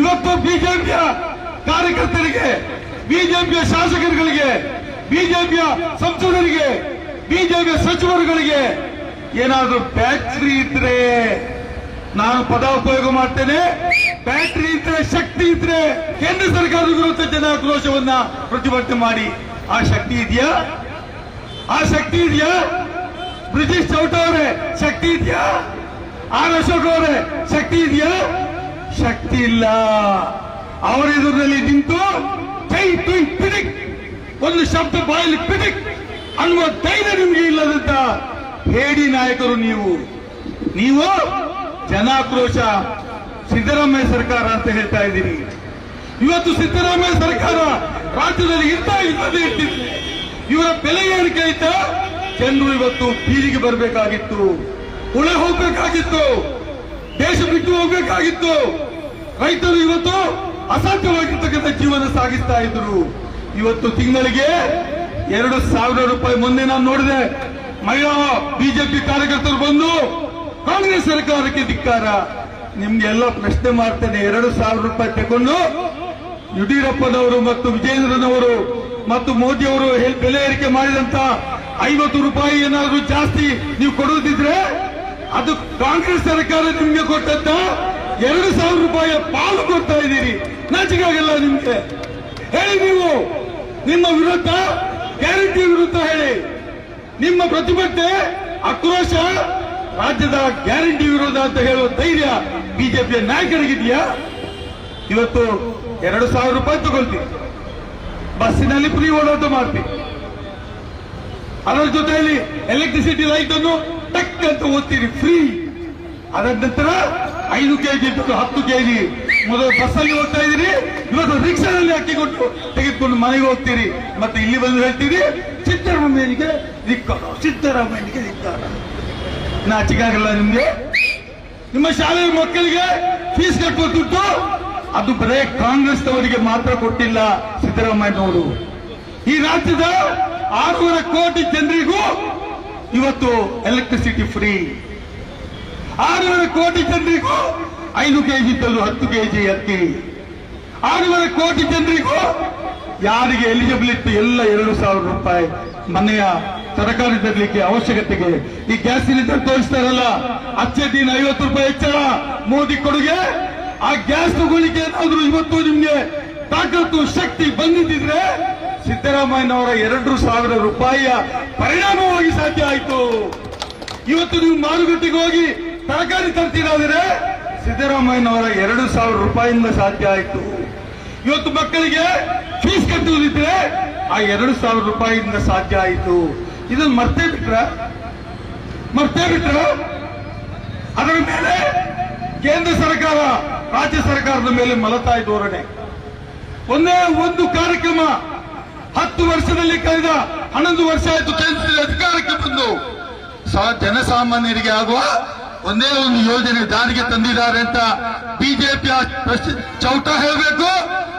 ಇವತ್ತು ಬಿಜೆಪಿಯ ಕಾರ್ಯಕರ್ತರಿಗೆ, ಬಿಜೆಪಿಯ ಶಾಸಕರುಗಳಿಗೆ, ಬಿಜೆಪಿಯ ಸಂಸದರಿಗೆ, ಬಿಜೆಪಿಯ ಸಚಿವರುಗಳಿಗೆ ಏನಾದರೂ ಬ್ಯಾಟ್ರಿ ಇದ್ರೆ ನಾನು ಪದ ಉಪಯೋಗ ಮಾಡ್ತೇನೆ. ಬ್ಯಾಟ್ರಿ ಇದ್ರೆ ಶಕ್ತಿ ಇದ್ರೆ ಕೇಂದ್ರ ಸರ್ಕಾರದ ವಿರುದ್ಧ ಜನ ಆಕ್ರೋಶವನ್ನ ಪ್ರತಿಭಟನೆ ಮಾಡಿ. ಆ ಶಕ್ತಿ ಇದೆಯಾ? ಆ ಶಕ್ತಿ ಇದೆಯಾ? ಬ್ರಿಟಿಷ್ ಚೌಟ ಅವರೇ ಶಕ್ತಿ ಇದೆಯಾ? ಆರ್ ಅಶೋಕ್ ಅವರೇ, ಶಕ್ತಿ ಇದೆಯಾ? ಶಕ್ತಿ ಇಲ್ಲ. ಅವರ ಎದುರಿನಲ್ಲಿ ನಿಂತು ಕೈ ತುಯ್ ಪಿಡಿಕ್ ಒಂದು ಶಬ್ದ ಬಾಯಲ್ಲಿ ಪಿಡಿಕ್ ಅನ್ನುವ ಧೈರ್ಯ ನಿಮಗೆ ಇಲ್ಲದಂತ ಹೇಡಿ ನಾಯಕರು ನೀವು. ನೀವು ಜನಾಕ್ರೋಶ ಸಿದ್ದರಾಮಯ್ಯ ಸರ್ಕಾರ ಅಂತ ಹೇಳ್ತಾ ಇದ್ದೀನಿ. ಇವತ್ತು ಸಿದ್ದರಾಮಯ್ಯ ಸರ್ಕಾರ ರಾಜ್ಯದಲ್ಲಿ ಇರ್ತಾ ಇಲ್ಲದೆ ಇಟ್ಟಿದೆ ಇವರ ಬೆಲೆ ಏರಿಕೆ ಇದ್ದ ಜನರು ಇವತ್ತು ಬೀದಿಗೆ ಬರಬೇಕಾಗಿತ್ತು. ಉಳೆ ಹೋಗ್ಬೇಕಾಗಿತ್ತು. ದೇಶ ಬಿಟ್ಟು ಹೋಗ್ಬೇಕಾಗಿತ್ತು. ರೈತರು ಇವತ್ತು ಅಸಾಧ್ಯವಾಗಿರ್ತಕ್ಕಂಥ ಜೀವನ ಸಾಗಿಸ್ತಾ ಇದ್ರು. ಇವತ್ತು ತಿಂಗಳಿಗೆ ಎರಡು ಸಾವಿರ ರೂಪಾಯಿ ಮೊನ್ನೆ ನಾನು ನೋಡಿದೆ. ಮಹಿಳಾ ಬಿಜೆಪಿ ಕಾರ್ಯಕರ್ತರು ಬಂದು ಕಾಂಗ್ರೆಸ್ ಸರ್ಕಾರಕ್ಕೆ ಧಿಕ್ಕಾರ. ನಿಮ್ಗೆಲ್ಲ ಪ್ರಶ್ನೆ ಮಾಡ್ತೇನೆ. ಎರಡು ಸಾವಿರ ರೂಪಾಯಿ ತಗೊಂಡು ಯಡಿಯೂರಪ್ಪನವರು ಮತ್ತು ವಿಜೇಂದ್ರನವರು ಮತ್ತು ಮೋದಿ ಅವರು ಬೆಲೆ ಏರಿಕೆ ಮಾಡಿದಂತ ಐವತ್ತು ರೂಪಾಯಿ ಏನಾದರೂ ಜಾಸ್ತಿ ನೀವು ಕೊಡುವುದಿದ್ರೆ ಅದು ಕಾಂಗ್ರೆಸ್ ಸರ್ಕಾರ ನಿಮ್ಗೆ ಕೊಟ್ಟಂತ ಎರಡು ಸಾವಿರ ರೂಪಾಯಿಯ ಪಾಲು ಕೊಡ್ತಾ ಇದ್ದೀರಿ. ನಾಚಿಕಾಗಲ್ಲ ನಿಮ್ಗೆ. ಹೇಳಿ ನೀವು. ನಿಮ್ಮ ವಿರುದ್ಧ ಗ್ಯಾರಂಟಿ ವಿರುದ್ಧ ಹೇಳಿ. ನಿಮ್ಮ ಪ್ರತಿಭಟನೆ ಆಕ್ರೋಶ ರಾಜ್ಯದ ಗ್ಯಾರಂಟಿ ವಿರೋಧ ಅಂತ ಹೇಳುವ ಧೈರ್ಯ ಬಿಜೆಪಿಯ ನಾಯಕರಿಗಿದೆಯಾ? ಇವತ್ತು ಎರಡು ಸಾವಿರ ರೂಪಾಯಿ ತಗೊಳ್ತೀವಿ ಬಸ್ಸಿನಲ್ಲಿ ಫ್ರೀ ಓಡಾಟ ಮಾಡ್ತೀವಿ ಅದರ ಜೊತೆಯಲ್ಲಿ ಎಲೆಕ್ಟ್ರಿಸಿಟಿ ಲೈಟ್ ಅನ್ನು ಟಕ್ ಅಂತ ಓದ್ತೀರಿ ಫ್ರೀ ಅದರ ನಂತರ ಐದು ಕೆಜಿ ಇಟ್ಟು ಹತ್ತು ಕೆಜಿ. ಮೊದಲು ಬಸ್ಸಲ್ಲಿ ಹೋಗ್ತಾ ಇದ್ದೀರಿ ಇವತ್ತು ರಿಕ್ಷಾದಲ್ಲಿ ಅಕ್ಕಿ ಕೊಟ್ಟು ತೆಗೆದುಕೊಂಡು ಮನೆಗೆ ಹೋಗ್ತೀರಿ. ಮತ್ತೆ ಇಲ್ಲಿ ಬಂದು ಹೇಳ್ತೀರಿ, ಸಿದ್ದರಾಮಯ್ಯನಿಗೆ ಧಿಕ್ಕಾರ ಸಿದ್ದರಾಮಯ್ಯನಿಗೆ ಧಿಕ್ಕಾರ ನಾಚಿಕಾಗಲ್ಲ ನಿಮ್ಗೆ? ನಿಮ್ಮ ಶಾಲೆಯ ಮಕ್ಕಳಿಗೆ ಫೀಸ್ ಕಟ್ಟುವ ದುಡ್ಡು? ಅದು ಬರೇ ಕಾಂಗ್ರೆಸ್ನವರಿಗೆ ಮಾತ್ರ ಕೊಟ್ಟಿಲ್ಲ ಸಿದ್ದರಾಮಯ್ಯನವರು. ಈ ರಾಜ್ಯದ ಆರೂವರೆ ಕೋಟಿ ಜನರಿಗೂ ಇವತ್ತು ಎಲೆಕ್ಟ್ರಿಸಿಟಿ ಫ್ರೀ ಆರೂವರೆ ಕೋಟಿ ಜನರಿಗೂ ಐದು ಕೆಜಿ ಇದ್ದಲು ಹತ್ತು ಕೆಜಿ ಎತ್ತಿ ಆರೂವರೆ ಕೋಟಿ ಜನರಿಗೂ, ಯಾರಿಗೆ ಎಲಿಜಿಬಿಲಿಟಿ ಎಲ್ಲ ಎರಡು ಸಾವಿರ ರೂಪಾಯಿ. ಮನೆಯ ತರಕಾರಿ ತರಲಿಕ್ಕೆ ಅವಶ್ಯಕತೆಗೆ. ಈ ಗ್ಯಾಸ್ ಸಿಲಿಂಡರ್ ತೋರಿಸ್ತಾರಲ್ಲ, ಅಚ್ಚೆ ದಿನ ಐವತ್ತು ರೂಪಾಯಿ ಹೆಚ್ಚಳ, ಮೋದಿ ಕೊಡುಗೆ. ಆ ಗ್ಯಾಸ್ ತಗೊಳ್ಳಿಕ್ಕೆ ಏನಾದ್ರು ಇವತ್ತು ನಿಮ್ಗೆ ತಾಕತ್ತು, ಶಕ್ತಿ ಬಂದಿದ್ದಿದ್ರೆ ಸಿದ್ದರಾಮಯ್ಯನವರ ಎರಡು ಸಾವಿರ ರೂಪಾಯಿಯ ಪರಿಣಾಮವಾಗಿ ಸಾಧ್ಯ ಆಯಿತು. ಇವತ್ತು ನೀವು ಮಾರುಕಟ್ಟೆಗೆ ಹೋಗಿ ತರಕಾರಿ ತರ್ತೀರಾದ್ರೆ ಸಿದ್ದರಾಮಯ್ಯನವರ ಎರಡು ಸಾವಿರ ರೂಪಾಯಿಯಿಂದ ಸಾಧ್ಯ ಆಯಿತು. ಇವತ್ತು ಮಕ್ಕಳಿಗೆ ಫೀಸ್ ಕಟ್ಟುವುದಿದ್ರೆ ಆ ಎರಡು ಸಾವಿರ ರೂಪಾಯಿಯಿಂದ ಸಾಧ್ಯ ಆಯಿತು. ಇದನ್ನು ಮರ್ತೇ ಬಿಟ್ರ? ಮರ್ತೇ ಬಿಟ್ರ? ಅದರ ಮೇಲೆ ಕೇಂದ್ರ ಸರ್ಕಾರ, ರಾಜ್ಯ ಸರ್ಕಾರದ ಮೇಲೆ ಮಲತಾಯಿ ಧೋರಣೆ. ಒಂದೇ ಒಂದು ಕಾರ್ಯಕ್ರಮ ಹತ್ತು ವರ್ಷದಲ್ಲಿ ಕಳೆದ ಹನ್ನೊಂದು ವರ್ಷ ಆಯಿತು ಕೇಂದ್ರದಲ್ಲಿ ಅಧಿಕಾರಕ್ಕೆ ಬಂದು. ಸಹ ಜನಸಾಮಾನ್ಯರಿಗೆ ಆಗುವ ಒಂದೇ ಒಂದು ಯೋಜನೆ ಜಾರಿಗೆ ತಂದಿದ್ದಾರೆ ಅಂತ ಬಿಜೆಪಿಯ ಚೌಟ ಹೇಳಬೇಕು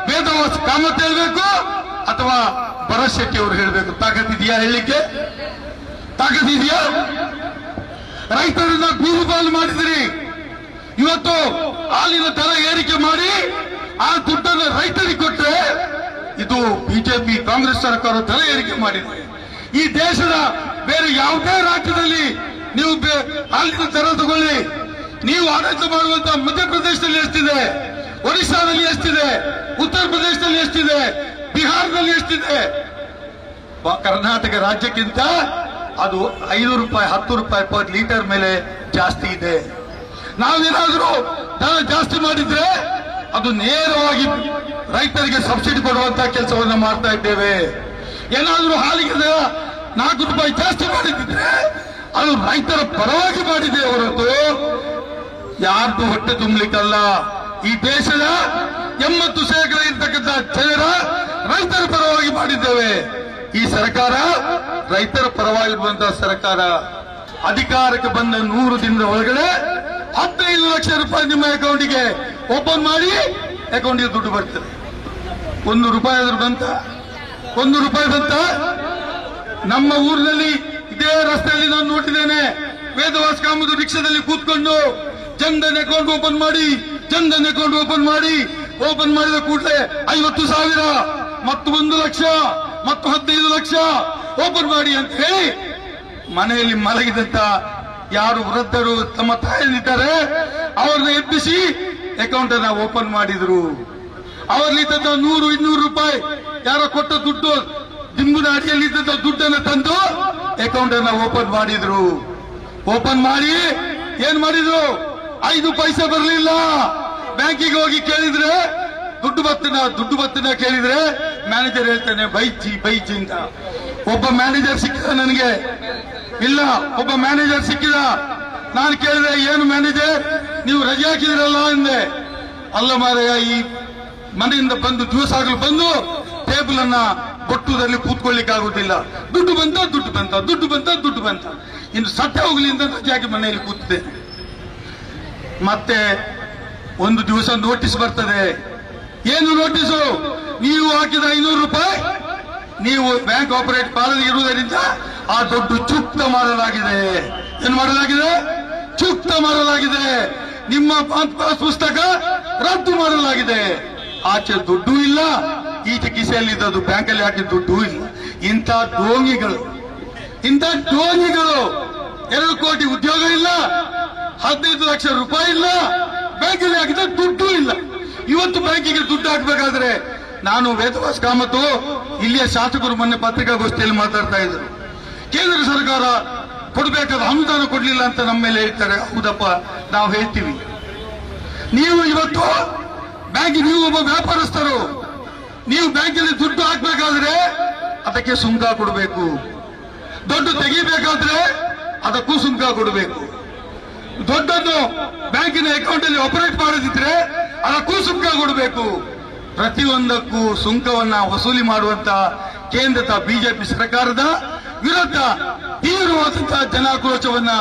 ವೇದವಾಸ ಕಾಮತ್ ಹೇಳಬೇಕು, ಅಥವಾ ಭರತ್ ಶೆಟ್ಟಿ ಅವರು ಹೇಳಬೇಕು. ತಾಕತ್ತಿದೆಯಾ ಹೇಳಲಿಕ್ಕೆ? ತಾಕತ್ತಿದೆಯಾ ರೈತರನ್ನ ಬೀರುಪಾಲು ಮಾಡಿದ್ರಿ. ಇವತ್ತು ಹಾಲಿನ ದರ ಏರಿಕೆ ಮಾಡಿ ಆ ದುಡ್ಡನ್ನು ರೈತರಿಗೆ ಕೊಟ್ಟರೆ ಇದು ಬಿಜೆಪಿ, ಕಾಂಗ್ರೆಸ್ ಸರ್ಕಾರ ದರ ಏರಿಕೆ ಮಾಡಿದೆ. ಈ ದೇಶದ ಬೇರೆ ಯಾವುದೇ ರಾಜ್ಯದಲ್ಲಿ ನೀವು ಹಾಲಿನ ದರ ತಗೊಳ್ಳಿ. ನೀವು ಆಡಳಿತ ಮಾಡುವಂತ ಮಧ್ಯಪ್ರದೇಶದಲ್ಲಿ ಎಷ್ಟಿದೆ? ಒರಿಸ್ಸಾದಲ್ಲಿ ಎಷ್ಟಿದೆ? ಉತ್ತರ ಪ್ರದೇಶದಲ್ಲಿ ಎಷ್ಟಿದೆ? ಬಿಹಾರದಲ್ಲಿ ಎಷ್ಟಿದೆ? ಕರ್ನಾಟಕ ರಾಜ್ಯಕ್ಕಿಂತ ಅದು ಐದು ರೂಪಾಯಿ, ಹತ್ತು ರೂಪಾಯಿ ಪರ್ ಲೀಟರ್ ಮೇಲೆ ಜಾಸ್ತಿ ಇದೆ. ನಾವೇನಾದ್ರೂ ದರ ಜಾಸ್ತಿ ಮಾಡಿದ್ರೆ ಅದು ನೇರವಾಗಿ ರೈತರಿಗೆ ಸಬ್ಸಿಡಿ ಕೊಡುವಂತ ಕೆಲಸವನ್ನ ಮಾಡ್ತಾ ಇದ್ದೇವೆ. ಏನಾದ್ರೂ ಹಾಲಿಗೆ ನಾಲ್ಕು ರೂಪಾಯಿ ಜಾಸ್ತಿ ಮಾಡಿದ್ರೆ ಅದು ರೈತರ ಪರವಾಗಿ ಮಾಡಿದೆ ಹೊರತು ಯಾರ್ದು ಹೊಟ್ಟೆ ತುಂಬಲಿಕ್ಕಲ್ಲ. ಈ ದೇಶದ ಎಂಬತ್ತು ಶೇಕಡ ಇರ್ತಕ್ಕಂಥ ಜನರ ರೈತರ ಪರವಾಗಿ ಮಾಡಿದ್ದೇವೆ. ಈ ಸರ್ಕಾರ ರೈತರ ಪರವಾಗಿ ಬಂದ ಸರ್ಕಾರ. ಅಧಿಕಾರಕ್ಕೆ ಬಂದ ನೂರು ದಿನದ ಒಳಗಡೆ ಹದಿನೈದು ಲಕ್ಷ ರೂಪಾಯಿ ನಿಮ್ಮ ಅಕೌಂಟಿಗೆ ಓಪನ್ ಮಾಡಿ ಅಕೌಂಟಿಗೆ ದುಡ್ಡು ಬರ್ತದೆ. ಒಂದು ರೂಪಾಯಿ ಆದ್ರೂ ಬಂತ? ಒಂದು ರೂಪಾಯಿ ಬಂತ? ನಮ್ಮ ಊರಿನಲ್ಲಿ ಇದೇ ರಸ್ತೆಯಲ್ಲಿ ನಾನು ನೋಡಿದ್ದೇನೆ. ವೇದವಾಸ್ ಕಾಮದು ರಿಕ್ಷಾದಲ್ಲಿ ಕೂತ್ಕೊಂಡು ಜನ್ಧನ್ ಅಕೌಂಟ್ ಓಪನ್ ಮಾಡಿ ಜನ್ಧನ್ ಅಕೌಂಟ್ ಓಪನ್ ಮಾಡಿ ಓಪನ್ ಮಾಡಿದ ಕೂಡಲೇ ಐವತ್ತು ಸಾವಿರ, ಮತ್ತು ಒಂದು ಲಕ್ಷ, ಮತ್ತು ಹದಿನೈದು ಲಕ್ಷ ಓಪನ್ ಮಾಡಿ ಅಂತ ಹೇಳಿ ಮನೆಯಲ್ಲಿ ಮಲಗಿದಂತ ಯಾರು ವೃದ್ಧರು ತಮ್ಮ ತಾಯಂದಿದ್ದಾರೆ ಅವ್ರನ್ನ ಎಬ್ಬಿಸಿ ಅಕೌಂಟ್ ಅನ್ನ ಓಪನ್ ಮಾಡಿದ್ರು. ಅವರಲ್ಲಿದ್ದಂತ ನೂರು, ಇನ್ನೂರು ರೂಪಾಯಿ, ಯಾರೋ ಕೊಟ್ಟ ದುಡ್ಡು, ದಿಂಬುನ ಅಡಿಯಲ್ಲಿದ್ದಂತ ದುಡ್ಡನ್ನು ತಂದು ಅಕೌಂಟ್ ಅನ್ನ ಓಪನ್ ಮಾಡಿದ್ರು. ಓಪನ್ ಮಾಡಿ ಏನ್ ಮಾಡಿದ್ರು? ಐದು ಪೈಸೆ ಬರಲಿಲ್ಲ. ಬ್ಯಾಂಕಿಗೆ ಹೋಗಿ ಕೇಳಿದ್ರೆ, ದುಡ್ಡು ಬತ್ತನ ದುಡ್ಡು ಬತ್ತನ ಕೇಳಿದ್ರೆ ಮ್ಯಾನೇಜರ್ ಹೇಳ್ತಾನೆ, ಬೈಚಿ ಬೈಚಿ ಅಂತ. ಒಬ್ಬ ಮ್ಯಾನೇಜರ್ ಸಿಕ್ಕಿದ ನನಗೆ. ಇಲ್ಲ, ಒಬ್ಬ ಮ್ಯಾನೇಜರ್ ಸಿಕ್ಕಿದ. ನಾನು ಕೇಳಿದೆ, ಏನು ಮ್ಯಾನೇಜರ್? ನೀವು ರಜೆ ಹಾಕಿದಿರಲ್ಲ ಅಂದೆ. ಅಲ್ಲ ಮಾರಯ್ಯ ಈ ಮನೆಯಿಂದ ಬಂದು ಜ್ಯೂಸ್ ಆಗಲು ಬಂದು ಟೇಬಲ್ ಅನ್ನ ಬೊಟ್ಟುದಲ್ಲಿ ಕೂತ್ಕೊಳ್ಳಿಕ್ಕೆ ಆಗುದಿಲ್ಲ ದುಡ್ಡು ಬಂತ ದುಡ್ಡು ಬಂತ ದುಡ್ಡು ಬಂತ ದುಡ್ಡು ಬಂತ. ಇನ್ನು ಸಟ್ಟೆ ಹೋಗ್ಲಿ ಅಂತ ರಜೆ ಮನೆಯಲ್ಲಿ ಕೂತಿದೆ ಮತ್ತೆ ಒಂದು ದಿವಸ ನೋಟಿಸ್ ಬರ್ತದೆ. ಏನು ನೋಟಿಸು? ನೀವು ಹಾಕಿದ ಐನೂರು ರೂಪಾಯಿ ನೀವು ಬ್ಯಾಂಕ್ ಆಪರೇಟ್ ಮಾಡದೇ ಇರುವುದರಿಂದ ಆ ದುಡ್ಡು ಚುಕ್ತ ಮಾಡಲಾಗಿದೆ ಏನು ಮಾಡಲಾಗಿದೆ ಚುಕ್ತ ಮಾಡಲಾಗಿದೆ ನಿಮ್ಮ ಪಾಸ್ ಪುಸ್ತಕ ರದ್ದು ಮಾಡಲಾಗಿದೆ ಆಚೆ ದುಡ್ಡು ಇಲ್ಲ ಈಚೆ ಕಿಸೆಯಲ್ಲಿ ಇದ್ದದ್ದು ಬ್ಯಾಂಕಲ್ಲಿ ಹಾಕಿದ ದುಡ್ಡು ಇಲ್ಲ ಇಂಥ ಡೋಂಗಿಗಳು ಇಂಥ ಡೋಂಗಿಗಳು ಎರಡು ಕೋಟಿ ಉದ್ಯೋಗ ಇಲ್ಲ, ಹದಿನೈದು ಲಕ್ಷ ರೂಪಾಯಿ ಇಲ್ಲ ಬ್ಯಾಂಕಿಗೆ ಹಾಕಿದ ದುಡ್ಡು ಇಲ್ಲ. ಇವತ್ತು ಬ್ಯಾಂಕಿಗೆ ದುಡ್ಡು ಹಾಕ್ಬೇಕಾದ್ರೆ ನಾನು ವೇದವಾಸ್ ಕಾಮತ್ತು ಇಲ್ಲಿಯ ಶಾಸಕರು ಮೊನ್ನೆ ಪತ್ರಿಕಾಗೋಷ್ಠಿಯಲ್ಲಿ ಮಾತಾಡ್ತಾ ಇದ್ರು ಕೇಂದ್ರ ಸರ್ಕಾರ ಕೊಡಬೇಕಾದ ಅನುದಾನ ಕೊಡಲಿಲ್ಲ ಅಂತ ನಮ್ಮ ಮೇಲೆ ಹೇಳ್ತಾರೆ. ಹೌದಪ್ಪ, ನಾವು ಹೇಳ್ತೀವಿ. ನೀವು ಇವತ್ತು ಬ್ಯಾಂಕಿಗೆ ನೀವು ಒಬ್ಬ ವ್ಯಾಪಾರಸ್ಥರು ನೀವು ಬ್ಯಾಂಕಲ್ಲಿ ದುಡ್ಡು ಹಾಕ್ಬೇಕಾದ್ರೆ ಅದಕ್ಕೆ ಸುಂಕ ಕೊಡಬೇಕು. ದುಡ್ಡು ತೆಗಿಬೇಕಾದ್ರೆ ಅದಕ್ಕೂ ಸುಂಕ ಕೊಡಬೇಕು. ದುಡ್ಡನ್ನು ಬ್ಯಾಂಕಿನ ಅಕೌಂಟ್ ಅಲ್ಲಿ ಆಪರೇಟ್ ಮಾಡದಿದ್ರೆ ಅದಕ್ಕೂ ಸುಂಕ ಕೊಡಬೇಕು. ಪ್ರತಿಯೊಂದಕ್ಕೂ ಸುಂಕವನ್ನ ವಸೂಲಿ ಮಾಡುವಂತ ಕೇಂದ್ರದ ಬಿಜೆಪಿ ಸರ್ಕಾರದ ವಿರುದ್ಧ ತೀವ್ರವಾದಂತಹ ಜನಾಕ್ರೋಶವನ್ನ